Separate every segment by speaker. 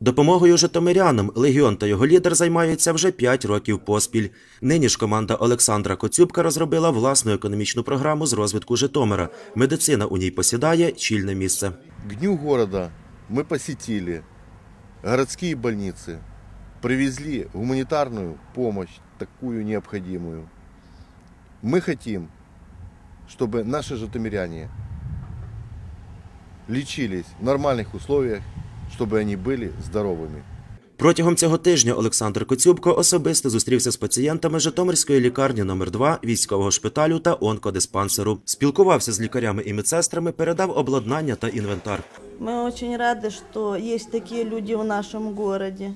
Speaker 1: Допомогою житомирянам Легіон та його лідер займаються вже 5 років поспіль. Нині ж команда Олександра Коцюбка розробила власну економічну програму з розвитку Житомира. Медицина у ній посідає чільне місце.
Speaker 2: К Дню города мы посетили городские больницы, привезли гуманитарную помощь, такую необходимую. Мы хотим, чтобы наши житомиряне лечились в нормальных условиях, чтобы они были здоровыми.
Speaker 1: Протягом цього тижня Олександр Коцюбко особисто зустрівся з пацієнтами Житомирської лікарні номер 2 військового шпиталю та онкодиспансеру. Спілкувався з лікарями і медсестрами, передав обладнання та інвентар.
Speaker 3: Мы очень рады, что есть такие люди в нашем городе.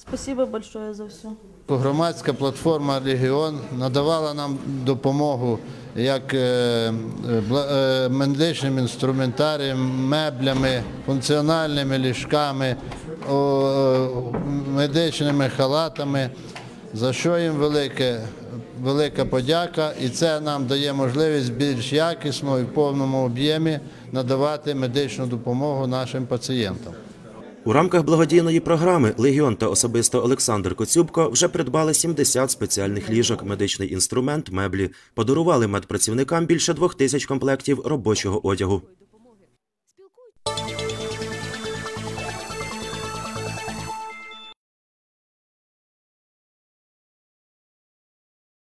Speaker 3: Спасибо большое за все.
Speaker 4: Громадська платформа Регіон надавала нам допомогу як е, е, медичним інструментарієм, меблями, функціональними ліжками, е, медичними халатами, за що їм велике, велика подяка, і це нам дає можливість більш якісно і в повному об'ємі надавати медичну допомогу нашим пацієнтам.
Speaker 1: У рамках благодійної програми Легіон та особисто Олександр Коцюбко вже придбали 70 спеціальних ліжок, медичний інструмент, меблі. Подарували медпрацівникам більше двох тисяч комплектів робочого одягу.